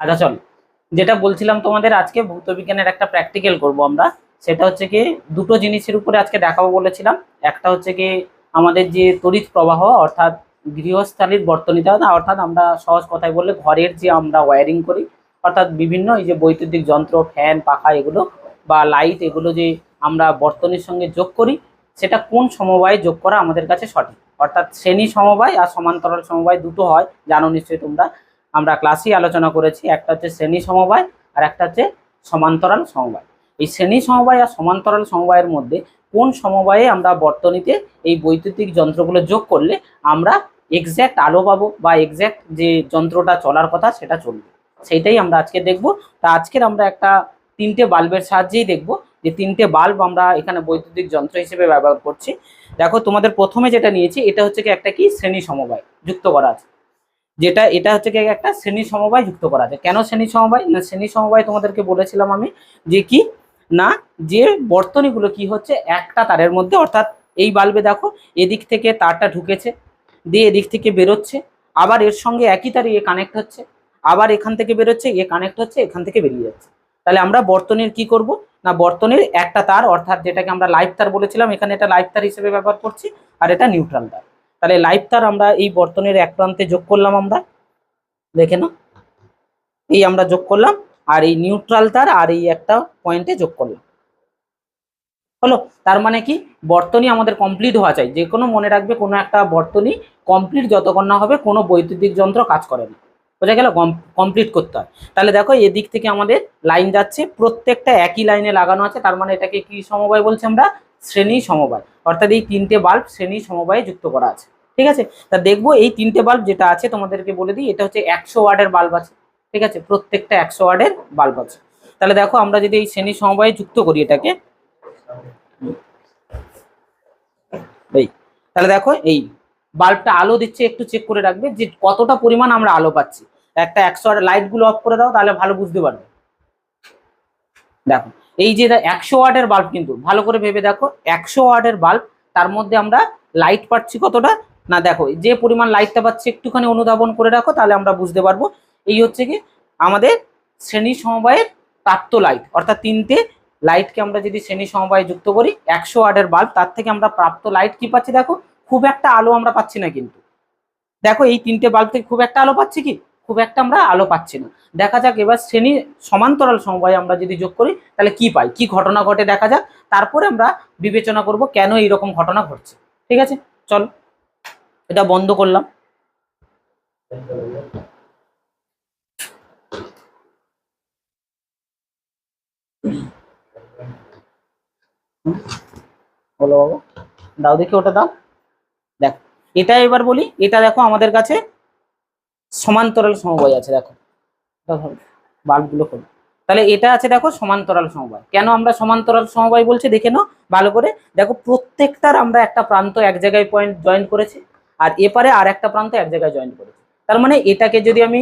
আচ্ছা চল। যেটা বলছিলাম তোমাদের আজকে ভৌত বিজ্ঞানের একটা প্র্যাকটিক্যাল করব আমরা, সেটা হচ্ছে কি দুটো জিনিসের উপরে আজকে দেখাবো বলেছিলাম। একটা হচ্ছে কি আমাদের যে তড়িৎ প্রবাহ, অর্থাৎ গৃহস্থালীর বর্তনীতে অর্থাৎ আমরা সহজ কথায় বললে ঘরের যে আমরা ওয়্যারিং করি, অর্থাৎ বিভিন্ন এই যে বৈদ্যুতিক যন্ত্র ফ্যান পাখা এগুলো বা লাইট এগুলো যে আমরা বর্তনীর সঙ্গে যোগ করি, সেটা কোন সমবায়ে যোগ করা আমাদের কাছে সঠিক? অর্থাৎ শ্রেণি সমবায় আর সমান্তরাল সমবায় দুটো হয়, জানো নিশ্চয়ই তোমরা। আমরা ক্লাসেই আলোচনা করেছি, একটা হচ্ছে শ্রেণি সমবায় আর একটা হচ্ছে সমান্তরাল সমবায়। এই শ্রেণি সমবায় আর সমান্তরাল সমবায়ের মধ্যে কোন সমবায়ে আমরা বর্তনীতে এই বৈদ্যুতিক যন্ত্রগুলো যোগ করলে আমরা এক্স্যাক্ট আলো পাবো বা এক্স্যাক্ট যে যন্ত্রটা চলার কথা সেটা চলবে? সেইটাই আমরা আজকে দেখব। তা আজকের আমরা একটা তিনটে বাল্বের সাহায্যেই দেখব যে তিনটে বাল্ব আমরা এখানে বৈদ্যুতিক যন্ত্র হিসেবে ব্যবহার করছি। দেখো তোমাদের প্রথমে যেটা নিয়েছি, এটা হচ্ছে কি একটা কি? শ্রেণি সমবায় যুক্ত করা আছে। যেটা, এটা হচ্ছে কি একটা শ্রেণি সমবায় যুক্ত করা যায়। কেন শ্রেণি সমবায়? না, শ্রেণি সমবায় তোমাদেরকে বলেছিলাম আমি যে কি? না, যে বর্তনীগুলো কি হচ্ছে? একটা তারের মধ্যে, অর্থাৎ এই বাল্বে দেখো, এদিক থেকে তারটা ঢুকেছে, দিয়ে এদিক থেকে বেরোচ্ছে, আবার এর সঙ্গে একই তারে এ কানেক্ট হচ্ছে, আবার এখান থেকে বেরোচ্ছে, এ কানেক্ট হচ্ছে, এখান থেকে বেরিয়ে যাচ্ছে। তাহলে আমরা বর্তনীর কি করব? না, বর্তনীর একটা তার, অর্থাৎ যেটাকে আমরা লাইভ তার বলেছিলাম, এখানে এটা লাইভ তার হিসেবে ব্যবহার করছি, আর এটা নিউট্রাল তার। তাহলে লাইভ তার আমরা এই বর্তনের এক প্রান্তে যোগ করলাম আমরা। দেখে না এই আমরা যোগ করলাম, আর এই নিউট্রাল তার, আর এই একটা পয়েন্টে যোগ করলাম। হলো, তার মানে কি? বর্তনী আমাদের কমপ্লিট হওয়া চাই। যে কোনো মনে রাখবে কোনো একটা বর্তনী কমপ্লিট যতক্ষণ না হবে, কোনো বৈদ্যুতিক যন্ত্র কাজ করে না। বোঝা গেল? কমপ্লিট করতে হয়। তাহলে দেখো, এদিক থেকে আমাদের লাইন যাচ্ছে, প্রত্যেকটা একই লাইনে লাগানো আছে। তার মানে এটাকে কি সমবায় বলছি আমরা? শ্রেণি সমবায়। অর্থাৎ এই তিনটে বাল্ব শ্রেণি সমবায়ে যুক্ত করা আছে। ঠিক আছে? তা দেখব এই তিনটে বাল্ব যেটা আছে তোমাদেরকে বলে দিই, এটা হচ্ছে একশো ওয়ার্ডের বাল্ব আছে। ঠিক আছে? প্রত্যেকটা একশো ওয়ার্ডের বাল্ব আছে। তাহলে দেখো আমরা যদি এই শ্রেণি সমবায়ে যুক্ত করি এটাকে। এই, তাহলে দেখো এই বাল্বটা আলো দিচ্ছে, একটু চেক করে রাখবে যে কতটা পরিমাণ আমরা আলো পাচ্ছি। একটা একশো ওয়ার্ডের লাইটগুলো অফ করে দাও, তাহলে ভালো বুঝতে পারবে। দেখো, এই যে একশো ওয়ার্ডের বাল্ব কিন্তু, ভালো করে ভেবে দেখো, একশো ওয়ার্ডের বাল্ব তার মধ্যে আমরা লাইট পাচ্ছি কতটা? না, দেখো, যে পরিমাণ লাইটটা পাচ্ছি, একটুখানি অনুধাবন করে রাখো, তাহলে আমরা বুঝতে পারব। এই হচ্ছে কি, আমাদের শ্রেণি সমবায়ের প্রাপ্ত লাইট অর্থাৎ তিনটে লাইটকে আমরা যদি শ্রেণি সমবায়ে যুক্ত করি, একশো ওয়ার্ডের বাল্ব তার থেকে আমরা প্রাপ্ত লাইট কি পাচ্ছি, দেখো, খুব একটা আলো আমরা পাচ্ছি না কিন্তু। দেখো, এই তিনটে বাল্ব থেকে খুব একটা আলো পাচ্ছি কি? খুব একটা আমরা আলো পাচ্ছি না। দেখা যাক, এবার শ্রেণি সমান্তরাল সমবায়ে আমরা যদি যোগ করি, তাহলে কি পাই? কি ঘটনা ঘটে দেখা যাক। তারপরে আমরা বিবেচনা করব কেন এইরকম ঘটনা ঘটছে। ঠিক আছে? চল। এটা বন্ধ করলাম। বলো বাবা। দাও দেখি ওটা দাও। দেখো এটা এবার বলি এটা দেখো আমাদের কাছে সমান্তরাল সমবায় আছে দেখো। বাল্বগুলো খোলো তাহলে এটা আছে দেখো সমান্তরাল সমবায়। কেন আমরা সমান্তরাল সমবায় বলছি? দেখে নাও ভালো করে। দেখো প্রত্যেকটার আমরা একটা প্রান্ত এক জায়গায় পয়েন্ট জয়েন করেছি। আর এপারে আর একটা প্রান্ত এক জায়গায় জয়েন করেছি। তার মানে এটাকে যদি আমি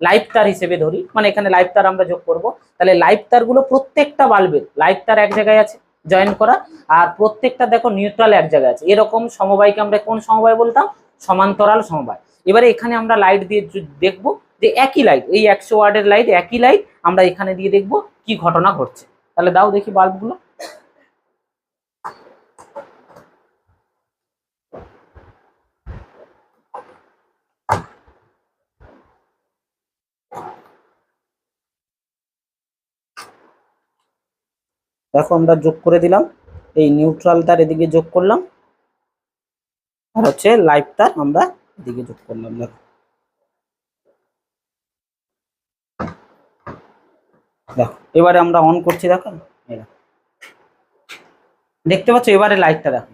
লাইফ তার হিসেবে ধরি মানে এখানে লাইফ তার আমরা যোগ করব, তাহলে লাইভ তারগুলো প্রত্যেকটা বাল্বের লাইফ তার এক জায়গায় আছে জয়েন করা, আর প্রত্যেকটা দেখো নিউট্রাল এক জায়গায় আছে। এরকম সমবায়কে আমরা কোন সমবায় বলতাম? সমান্তরাল সমবায়। এবারে এখানে আমরা লাইট দিয়ে দেখব যে একই লাইট এই একশো ওয়ার্ডের লাইট একই লাইট আমরা এখানে দিয়ে দেখব কি ঘটনা ঘটছে। তাহলে দাও দেখি বাল্বগুলো দেখো আমরা যোগ করে দিলাম। এই নিউট্রাল তার এদিকে যোগ করলাম। আর হচ্ছে লাইভ তার আমরা এদিকে যোগ করলাম, দেখো। দেখো, এবারে আমরা অন করছি, দেখো। দেখো। দেখতে পাচ্ছ, এবারে লাইটটা দেখো।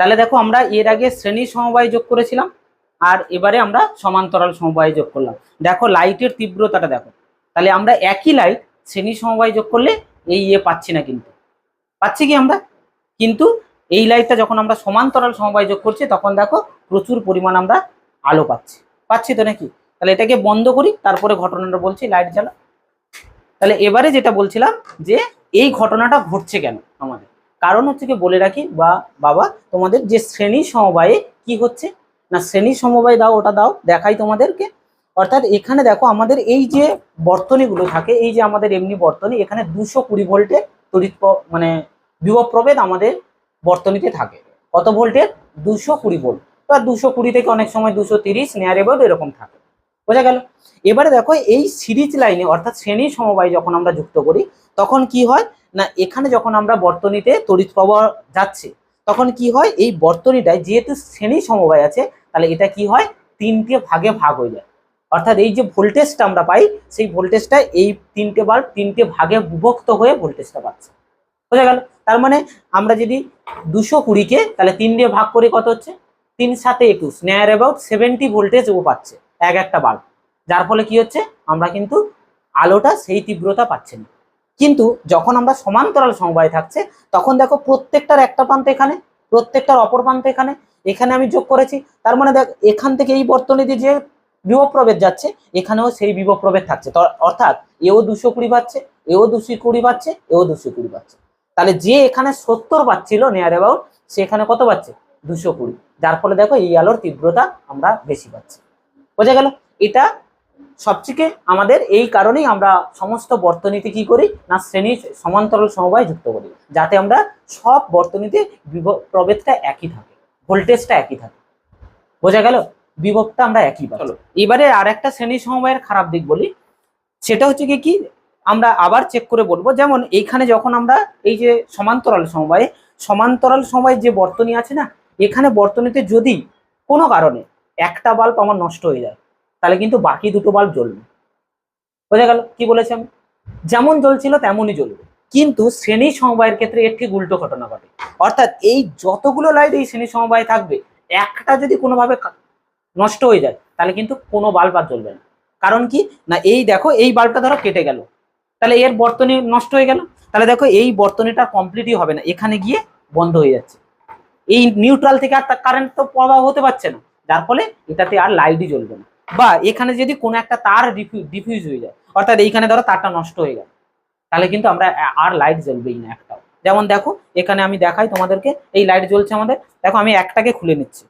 তাহলে দেখো, আমরা এর আগে শ্রেণি সমবায় যোগ করেছিলাম, আর এবারে আমরা সমান্তরাল সমবায় যোগ করলাম। দেখো, লাইটের তীব্রতাটা দেখো। তাহলে আমরা একই লাইট শ্রেণি সমবায় যোগ করলে এই ইয়ে পাচ্ছি না কিন্তু। পাচ্ছি কি আমরা? কিন্তু এই লাইটটা যখন আমরা সমান্তরাল সমবায় যোগ করছি, তখন দেখো প্রচুর পরিমাণ আমরা আলো পাচ্ছি। পাচ্ছি তো নাকি? তাহলে এটাকে বন্ধ করি, তারপরে ঘটনাটা বলছি লাইট জ্বালা। তাহলে এবারে যেটা বলছিলাম যে এই ঘটনাটা ঘটছে কেন আমাদের? কারণ হচ্ছে কি বলে রাখি, বা বাবা, তোমাদের যে শ্রেণি সমবায়ে কি হচ্ছে? না, শ্রেণি সমবায় দাও, ওটা দাও, দেখাই তোমাদেরকে। অর্থাৎ এখানে দেখো আমাদের এই যে বর্তনীগুলো থাকে, এই যে আমাদের এমনি বর্তনী, এখানে দুশো কুড়ি ভোল্টের তড়িৎ মানে বিভব প্রভেদ আমাদের বর্তনীতে থাকে। কত ভোল্টের? দুশো কুড়ি ভোল্ট। বা দুশো কুড়ি থেকে অনেক সময় দুশো তিরিশ, নেয়ার এবার এরকম থাকে। বোঝা গেল? এবারে দেখো এই সিরিজ লাইনে, অর্থাৎ শ্রেণি সমবায় যখন আমরা যুক্ত করি, তখন কি হয়? না, এখানে যখন আমরা বর্তনীতে তড়িৎ প্রবাহ যাচ্ছে, তখন কি হয়? এই বর্তনীটায় যেহেতু শ্রেণি সমবায় আছে, তাহলে এটা কি হয়? তিনটে ভাগে ভাগ হয়ে যায়। অর্থাৎ এই যে ভোল্টেজটা আমরা পাই, সেই ভোল্টেজটা এই তিনটে বাল্ব তিনটে ভাগে বিভক্ত হয়ে ভোল্টেজটা পাচ্ছে। বোঝা গেল? তার মানে আমরা যদি দুশো কুড়িকে তাহলে তিন দিয়ে ভাগ করি কত হচ্ছে? তিন সাথে একুশ। নেয়ার অ্যাবাউট সেভেন্টি ভোল্টেজ ও পাচ্ছে, এক একটা বাল্ব যার ফলে কি হচ্ছে? আমরা কিন্তু আলোটা সেই তীব্রতা পাচ্ছি না। কিন্তু যখন আমরা সমান্তরাল সমবায় থাকছে, তখন দেখো প্রত্যেকটার একটা প্রান্ত এখানে, প্রত্যেকটার অপর প্রান্ত এখানে। এখানে আমি যোগ করেছি। তার মানে দেখ, এখান থেকে এই বর্তনীতে যে বিভব যাচ্ছে, এখানেও সেই বিভব থাকছে। অর্থাৎ এও দুশো কুড়ি পাচ্ছে এও দুশো কুড়ি পাচ্ছে এও দুশো কুড়ি পাচ্ছে তাহলে যে এখানে সত্তর পাচ্ছিল নিয়ার অ্যাবাউট সে এখানে কত পাচ্ছে দুশো কুড়ি। যার ফলে দেখো এই আলোর তীব্রতা আমরা বেশি পাচ্ছি। বোঝা গেল? এটা সবথেকে আমাদের এই কারণেই আমরা সমস্ত বর্তনীতে কি করি? না, শ্রেণি সমান্তরাল সমবায় যুক্ত করি। যাতে আমরা সব বর্তনীতে প্রভেদটা একই থাকে, ভোল্টেজটা একই থাকে। বোঝা গেল? বিভবটা আমরা একই পাই এবারে আর একটা শ্রেণি সমবায়ের খারাপ দিক বলি। সেটা হচ্ছে কি কি? আমরা আবার চেক করে বলব যেমন এইখানে যখন আমরা এই যে সমান্তরাল সমবায়ে সমান্তরাল সমবায় যে বর্তনী আছে না এখানে বর্তনীতে যদি কোনো কারণে একটা বাল্ব আমার নষ্ট হয়ে যায় তাহলে কিন্তু বাকি দুটো বাল্ব জ্বলবে। বোঝা গেল? কি বলেছি আমি? যেমন জ্বলছিল তেমনই জ্বলবে। কিন্তু শ্রেণি সমবায়ের ক্ষেত্রে এর ঠিক উল্টো ঘটনা ঘটে। অর্থাৎ এই যতগুলো লাইট এই শ্রেণি সমবায় থাকবে একটা যদি কোনোভাবে নষ্ট হয়ে যায়, তাহলে কিন্তু কোনো বাল্ব আর জ্বলবে না। কারণ কি? না, এই দেখো, এই বাল্বটা ধরো কেটে গেল। তাহলে এর বর্তনী নষ্ট হয়ে গেল। তাহলে দেখো, এই বর্তনীটা কমপ্লিটই হবে না। এখানে গিয়ে বন্ধ হয়ে যাচ্ছে। এই নিউট্রাল থেকে আর কারেন্ট তো প্রবাহ হতে পারছে না। যার ফলে এটাতে আর লাইটই জ্বলবে না। বা এখানে যদি কোনো একটা তার ডিফিউজ হয়ে যায়, অর্থাৎ এইখানে ধরো তারটা নষ্ট হয়ে গেল, তাহলে কিন্তু আমরা আর লাইট জ্বলবেই না একটাও। যেমন দেখো, এখানে আমি দেখাই তোমাদেরকে, এই লাইট জ্বলছে আমাদের। দেখো, আমি একটাকে খুলে নিচ্ছি।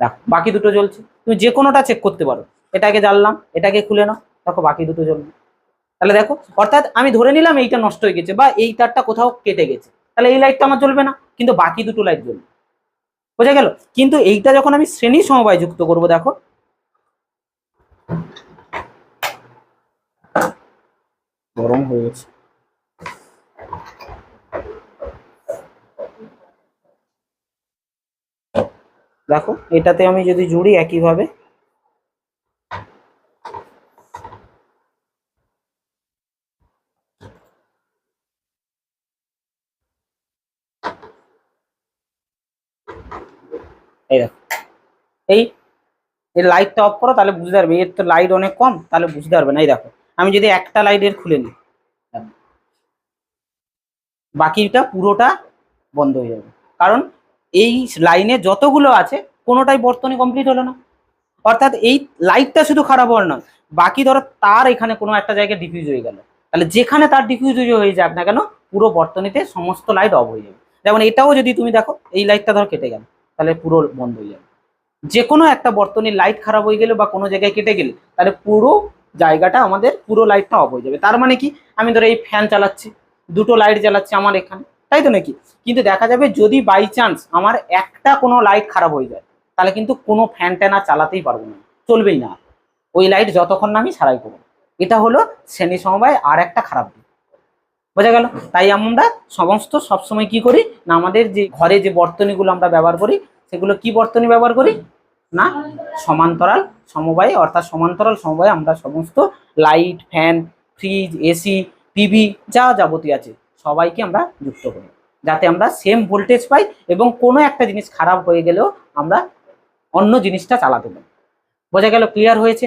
দেখো, বাকি দুটো জ্বলছে। তুমি যে কোনোটা চেক করতে পারো। এটাকে জ্বাললাম, এটাকে খুলে নাও। দেখো, বাকি দুটো জ্বলবে। তাহলে দেখো, অর্থাৎ আমি ধরে নিলাম এইটা নষ্ট হয়ে গেছে বা এই তারটা কোথাও কেটে গেছে। তাহলে এই লাইটটা আমার জ্বলবে না, কিন্তু বাকি দুটো লাইট জ্বলবে। বোঝা গেল? কিন্তু এইটা যখন আমি শ্রেণি সমবায় যুক্ত করব, দেখো। গরম হয়ে গেছে। দেখো, এটাতে আমি যদি জুড়ি একইভাবে, এই দেখো, এই এই লাইটটা অফ করো, তাহলে বুঝতে পারবে, এর তো লাইট অনেক কম, তাহলে বুঝতে পারবে না, এই দেখো, আমি যদি একটা লাইটের খুলে নিই, বাকিটা পুরোটা বন্ধ হয়ে যাবে, কারণ এই লাইনে যতগুলো আছে, কোনোটাই বর্তনী কমপ্লিট হলো না। অর্থাৎ এই লাইটটা শুধু খারাপ হওয়ার নয়, বাকি ধরো তার এখানে কোনো একটা জায়গায় ডিফিউজ হয়ে গেল। তাহলে যেখানে তার ডিফিউজ হয়ে যাক না কেন, পুরো বর্তনীতে সমস্ত লাইট অফ হয়ে যাবে। যেমন এটাও যদি তুমি দেখো, এই লাইটটা ধর কেটে গেল, তাহলে পুরো বন্ধ হয়ে যাবে। যে কোনো একটা বর্তনীর লাইট খারাপ হয়ে গেলে বা কোনো জায়গায় কেটে গেলে, তাহলে পুরো জায়গাটা আমাদের পুরো লাইটটা অফ হয়ে যাবে। তার মানে কি? আমি ধরো এই ফ্যান চালাচ্ছি, দুটো লাইট জ্বালাচ্ছি আমার এখানে। তাই তো নাকি? কিন্তু দেখা যাবে যদি বাই চান্স আমার একটা কোনো লাইট খারাপ হয়ে যায়, তাহলে কিন্তু কোনো ফ্যান ট্যান চালাতেই পারব না। চলবেই না। ওই লাইট যতক্ষণ না আমি সারাই করব। এটা হলো শ্রেণি সমবায় আর একটা খারাপ দিক। বোঝা গেল? তাই আমরা সমস্ত সবসময় কি করি? না আমাদের যে ঘরে যে বর্তনীগুলো আমরা ব্যবহার করি, সেগুলো কি বর্তনী ব্যবহার করি? না, সমান্তরাল সমবায়, অর্থাৎ সমান্তরাল সমবায় আমরা সমস্ত light fan fridge AC TV যা যাবতীয় আছে। সবাইকে আমরা যুক্ত করি। যাতে আমরা সেম ভোল্টেজ পাই এবং কোনো একটা জিনিস খারাপ হয়ে গেলেও আমরা অন্য জিনিসটা চালাতে পারি। বোঝা গেল ক্লিয়ার হয়েছে?